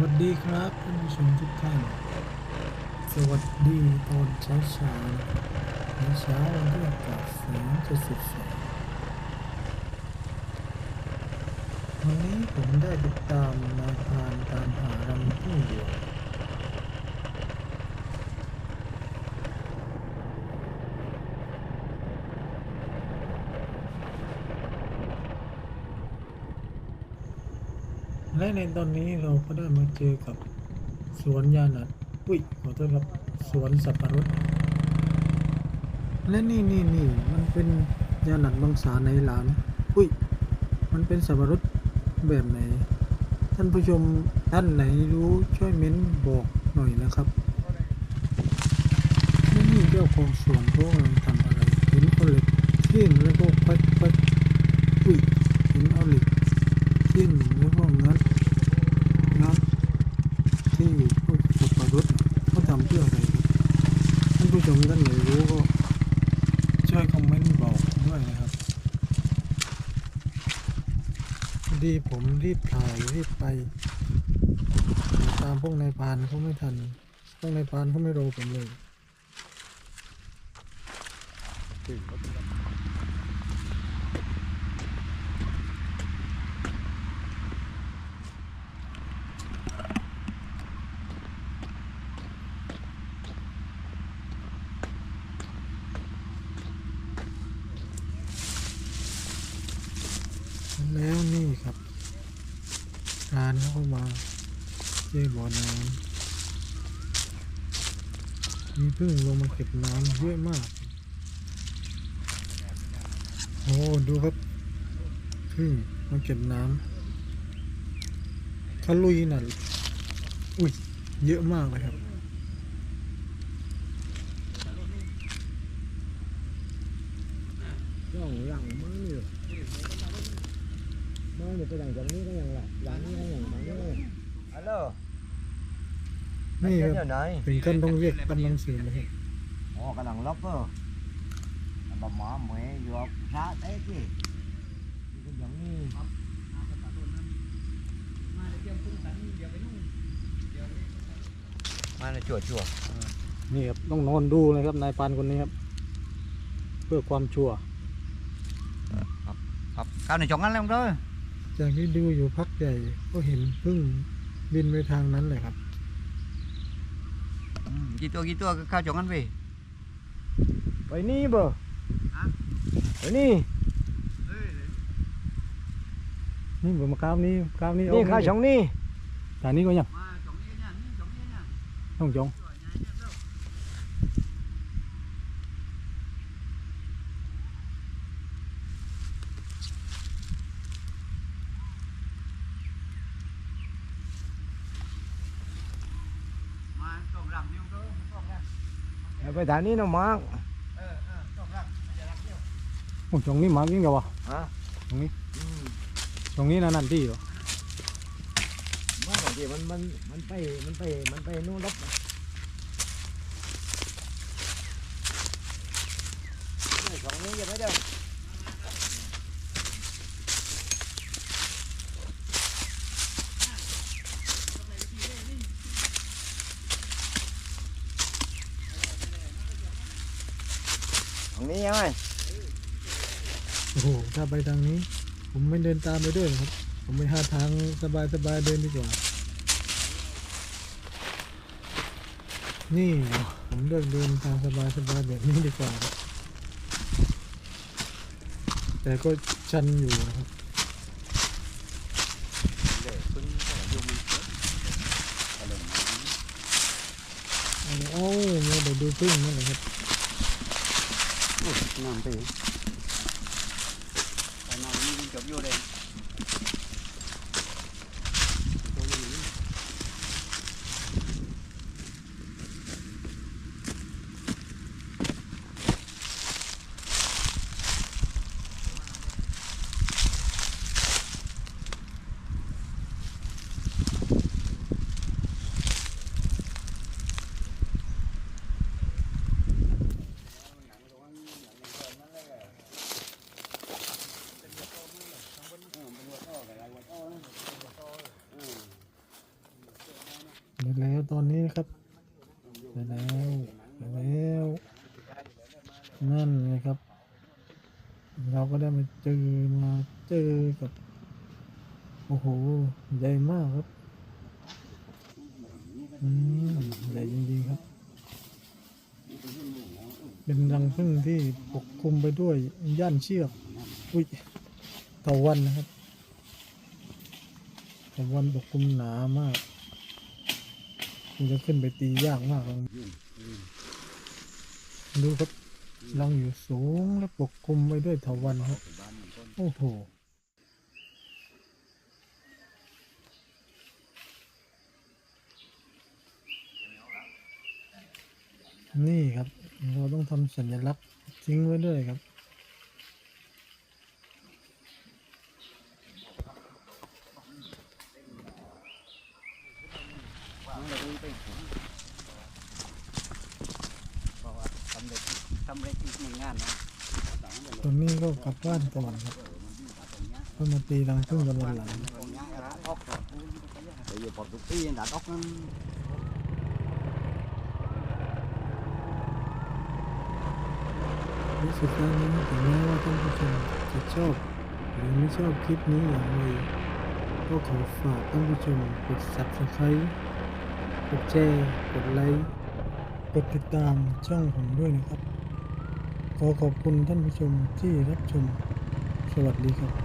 วัสดีครับท่านผู้ชมทุกท่าน สวัสดีตอนเช้าเช้าๆในเช้าวันที่อากาศแสนจะสดใสวันนี้ผมได้ติดตามนายพานตามหารังพึ่งหลวง และในตอนนี้เราก็ได้มาเจอกับสวนยานัดอุ้ยขอโทษครับสวนสับปะรดและนี่นี่นี่มันเป็นยาหนัดบางสาในหลานอุ้ยมันเป็นสับปะรดแบบไหน ท่านผู้ชมท่านไหนรู้ช่วยเม้นบอกหน่อยนะครับและนี่เจ้าของสวนเขากำลังทำอะไรเห็นเอาเหล็กทิ้งแล้วก็ปัดปัดอุ้ยเห็นเอาเหล็กทิ้งแล้วก็งัดงัดที่พวกสับปะรดเขาทำเพื่ออะไรครับท่านผู้ชมท่านไหนรู้ก็ ช่วยคอมเมนต์บอกด้วยนะครับดีผมรีบถ่ายรีบไป ตามพวกนายพานเขาไม่ทัน พวกนายพานเขาไม่รอผมเลย แล้ว นี่ครับร้านเข้ามาเจอบ่อน้ำมีพึ่งลงมาเก็บน้ำเยอะมากโอ้ดูครับพึ่งมาเก็บน้ำเขาลุยน่ะอุ้ยเยอะมากเลยครับย่องหลังมือนี่ มืออยู่ไปหลังจากนี้ก็ยังหลังหลังนี้ก็ยังหลังนี้ก็ยัง Alo, นี่ค anh รับ ở đây. ถึงกันต้องเรียกกำลังเสียงนะครับ Ồ, cái thằng lốc cơ. Bà mỏ mẹ vô ra thế chứ. Cái giống như มาเลยจั่วจั่วนี่ครับต้องนอนดูเลยครับนายปานคนนี้ครับ เพื่อความชัวร์ครับข้าวในช่องนั้นแล้วเด้อ จากที่ดูอยู่พักใหญ่ก็เห็นพึ่งบินไปทางนั้นเลยครับอืมกี่ตัวกี่ตัวข้าวช่องนั้นไปไปนี่เบอร์ไปนี่นี่ผมมากราบนี้กราบนี้นี่ข้าช่องนี่แต่นี้ก็ยังมาช่องนี้เนี่ยช่องนี้เนี่ยต้องจอง มาช่องรำนิ้วเด้อช่องรำไปฐานนี้น้องมาร์กเออเออช่องรำจะรักเดียวโอ้จองนี้มายิ่งกว่าวะฮะตรงนี้อืมจองนี้นะนั่นที่เหรอมันบางทีมันมันมันไปมันไปมันไปนู่นลบช่องนี้จะไม่ได้ นี้ยังไงโอ้โหถ้าไปทางนี้ ผมไม่เดินตามไปด้วยครับ ผมไปหาทางสบายสบายๆเดินดีกว่า นี่ผมเลือกเดินทางสบายสบายๆแบบนี้ดีกว่าครับแต่ก็ชันอยู่นะครับ để พึ่งก็อมีเยเลยโอ้โหเดี๋ยวดูพึ่งนั่นแหละครับ น้ำไปน้ำนี่จบอยู่เลย ได้แล้วตอนนี้ครับได้แล้วได้แล้วนั่นเลยครับ เราก็ได้มาเจอมาเจอกับ โอ้โหใหญ่มากครับอืมใหญ่จริงๆครับ เป็นรังผึ้งที่ปกคลุมไปด้วยย่านเชือกอุ้ยตะวันนะครับตะวันปกคลุมหนามาก มันจะขึ้นไปตียากมากเลยดูครับรังอยู่สูงและปกคลุมไปด้วยเถาวันครับ โอ้โหนี่ครับ เราต้องทำสัญลักษณ์ทิ้งไว้ด้วยครับ ทำเร็จทำเร็จในงานนะตอนนี้ก็กลับบ้านก่อนครับเพื่อมาตีรังพึ่งกันวันหลัง bây giờ còn tụi tiên đã tóc nó ในสุดท้ายนี้ถึงแม้ว่าท่านผู้ชมจะชอบหรือไม่ชอบคลิปนี้อย่างไรก็ขอฝากท่านผู้ชมกด subscribe กดแชร์ กดไลค์ กดติดตามช่องผมด้วยนะครับ ขอขอบคุณท่านผู้ชมที่รับชม สวัสดีครับ